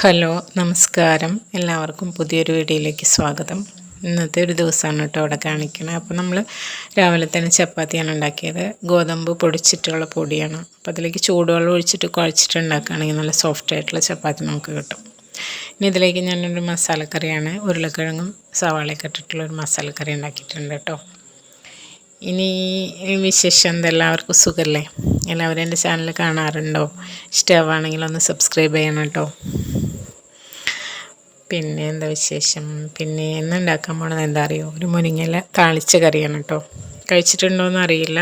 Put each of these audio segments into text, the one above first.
Hello നമസ്കാരം. എല്ലാവർക്കും പുതിയൊരു വീഡിയോയിലേക്ക് സ്വാഗതം. ഇന്നത്തെ ഒരു ദിവസമാണ് കേട്ടോ അവിടെ കാണിക്കുന്നത് അപ്പോൾ നമ്മൾ രാവിലെ തന്നെ ചപ്പാത്തിയാണ് ഉണ്ടാക്കിയത്. ഗോതമ്പ് പൊടിച്ചിട്ടുള്ള പൊടിയാണ്. അപ്പോൾ അതിലേക്ക് ചൂടുവെള്ളം ഒഴിച്ചിട്ട് കുഴച്ചിട്ട് ഉണ്ടാക്കുകയാണെങ്കിൽ നല്ല സോഫ്റ്റ് ആയിട്ടുള്ള ചപ്പാത്തി നമുക്ക് കിട്ടും. ഇനി ഇതിലേക്ക് ഞാനൊരു മസാലക്കറിയാണ് ഉരുളക്കിഴങ്ങും സവാളയൊക്കെ ഇട്ടിട്ടുള്ള ഒരു മസാലക്കറി ഉണ്ടാക്കിയിട്ടുണ്ട് കേട്ടോ. ഇനി വിശേഷം എന്തെല്ലാവർക്കും സുഖമല്ലേ എല്ലാവരും എന്റെ ചാനൽ കാണാറുണ്ടോ? ഇഷ്ടമാണെങ്കിൽ ഒന്ന് സബ്സ്ക്രൈബ് ചെയ്യണം കേട്ടോ. പിന്നെ എന്താ വിശേഷം? പിന്നെ എന്ന് ഉണ്ടാക്കാൻ പോണത് എന്താ അറിയോ? ഒരു മുരിങ്ങയില താളിച്ച കറിയാണ് കേട്ടോ. കഴിച്ചിട്ടുണ്ടോയെന്ന് അറിയില്ല.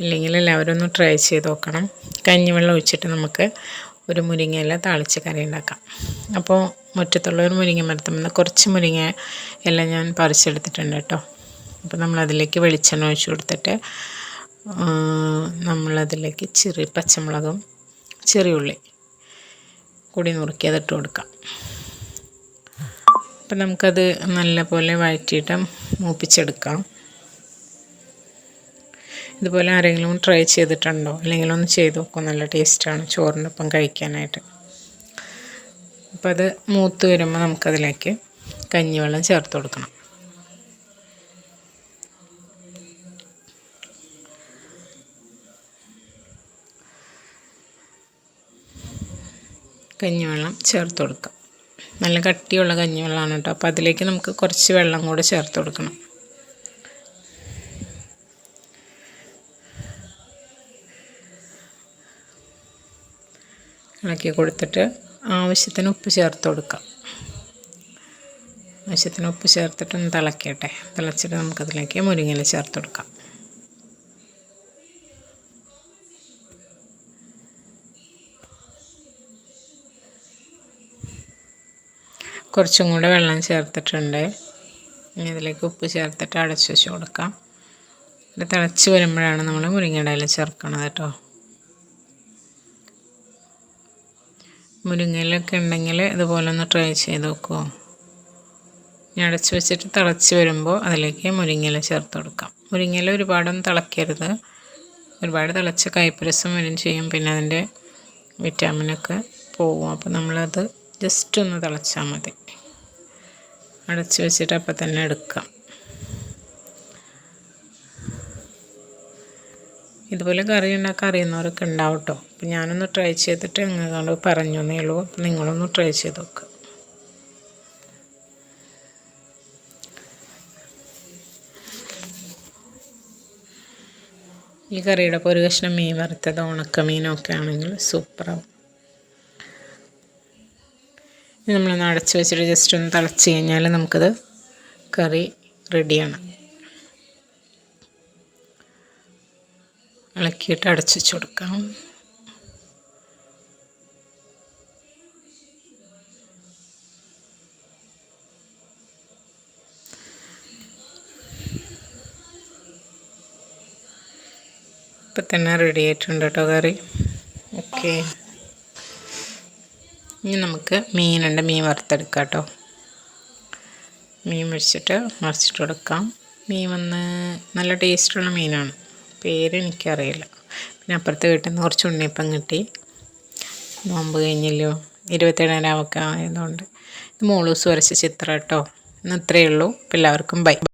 ഇല്ലെങ്കിൽ എല്ലാവരും ഒന്ന് ട്രൈ ചെയ്ത് നോക്കണം. കഞ്ഞിവെള്ളം ഒഴിച്ചിട്ട് നമുക്ക് ഒരു മുരിങ്ങയില താളിച്ച കറി ഉണ്ടാക്കാം. അപ്പോൾ മുറ്റത്തുള്ള ഒരു മുരിങ്ങ മരത്തുമ്പോൾ കുറച്ച് മുരിങ്ങ എല്ലാം ഞാൻ പറിച്ചെടുത്തിട്ടുണ്ട് കേട്ടോ. അപ്പോൾ നമ്മളതിലേക്ക് വെളിച്ചെണ്ണ ഒഴിച്ചു കൊടുത്തിട്ട് നമ്മളതിലേക്ക് ചെറിയ പച്ചമുളകും ചെറിയ ഉള്ളി കൂടി നുറുക്കി അതിട്ട് കൊടുക്കാം. അപ്പം നമുക്കത് നല്ലപോലെ വഴറ്റിയിട്ട് മൂപ്പിച്ചെടുക്കാം. ഇതുപോലെ ആരെങ്കിലും ട്രൈ ചെയ്തിട്ടുണ്ടോ? അല്ലെങ്കിൽ ഒന്ന് ചെയ്ത് നോക്കും നല്ല ടേസ്റ്റാണ് ചോറിനൊപ്പം കഴിക്കാനായിട്ട്. അപ്പോൾ അത് മൂത്ത് വരുമ്പോൾ നമുക്കതിലേക്ക് കഞ്ഞിവെള്ളം ചേർത്ത് കൊടുക്കണം. കഞ്ഞിവെള്ളം ചേർത്ത് കൊടുക്കാം. നല്ല കട്ടിയുള്ള കഞ്ഞിവെള്ളമാണ് കേട്ടോ. അപ്പോൾ അതിലേക്ക് നമുക്ക് കുറച്ച് വെള്ളം കൂടെ ചേർത്ത് കൊടുക്കണം. ഇളക്കി കൊടുത്തിട്ട് ആവശ്യത്തിന് ഉപ്പ് ചേർത്ത് കൊടുക്കാം. ആവശ്യത്തിന് ഉപ്പ് ചേർത്തിട്ടൊന്ന് തിളക്കട്ടെ. തിളച്ചിട്ട് നമുക്കതിലേക്ക് മുരിങ്ങയില ചേർത്ത് കൊടുക്കാം. കുറച്ചും കൂടെ വെള്ളം ചേർത്തിട്ടുണ്ട്. ഇനി ഇതിലേക്ക് ഉപ്പ് ചേർത്തിട്ട് അടച്ച് വെച്ച് കൊടുക്കാം. ഇത് തിളച്ച് വരുമ്പോഴാണ് നമ്മൾ മുരിങ്ങയുടെ ഇല ചേർക്കണത് കേട്ടോ. മുരിങ്ങയിലൊക്കെ ഉണ്ടെങ്കിൽ ഇതുപോലെ ഒന്ന് ട്രൈ ചെയ്ത് നോക്കുമോ ഇനി അടച്ച് വെച്ചിട്ട് തിളച്ച് വരുമ്പോൾ അതിലേക്ക് മുരിങ്ങയില ചേർത്ത് കൊടുക്കാം. മുരിങ്ങയില ഒരുപാടൊന്നും തിളക്കരുത്. ഒരുപാട് തിളച്ച് കയ്പ്പരസം വരും ചെയ്യും. പിന്നെ അതിന്റെ വിറ്റാമിനൊക്കെ പോവും. അപ്പോൾ നമ്മളത് ജസ്റ്റ് ഒന്ന് തിളച്ചാൽ മതി. അടച്ച് വെച്ചിട്ട് അപ്പം തന്നെ എടുക്കാം. ഇതുപോലെ കറി ഉണ്ടാക്കാൻ അറിയുന്നവരൊക്കെ ഉണ്ടാവും കേട്ടോ അപ്പം ഞാനൊന്ന് ട്രൈ ചെയ്തിട്ട് എങ്ങനെ പറഞ്ഞു എന്നേ ഉള്ളൂ. അപ്പം നിങ്ങളൊന്ന് ട്രൈ ചെയ്ത് നോക്കുക ഈ കറിയുടെ ഒരു കഷ്ണം മീൻ വറുത്തത് ഉണക്കമീനൊക്കെ ആണെങ്കിൽ സൂപ്പറാവും നമ്മളൊന്ന് അടച്ച് വെച്ചിട്ട് ജസ്റ്റ് ഒന്ന് തിളച്ച് കഴിഞ്ഞാൽ നമുക്കത് കറി റെഡിയാണ് ഇളക്കിയിട്ട് അടച്ച് വെച്ച് കൊടുക്കാം. ഇപ്പം തന്നെ റെഡി ആയിട്ടുണ്ട് കേട്ടോ കറി. ഓക്കെ ഇനി നമുക്ക് മീനുണ്ട് മീൻ വറുത്തെടുക്കാം കേട്ടോ. മീൻ വെച്ചിട്ട് മറിച്ചിട്ട് കൊടുക്കാം. മീൻ വന്ന് നല്ല ടേസ്റ്റുള്ള മീനാണ്. പേര് എനിക്കറിയില്ല പിന്നെ അപ്പുറത്തെ വീട്ടിൽ നിന്ന് കുറച്ച് ഉണ്ണിയപ്പം കിട്ടി. നോമ്പ് കഴിഞ്ഞല്ലോ ഇരുപത്തേഴാം ആയതുകൊണ്ട്. ഇത് മോളൂസ് വരച്ച ചിത്രം കേട്ടോ. ഇന്ന് ഇത്രയേ ഉള്ളൂ. എല്ലാവർക്കും ബൈ.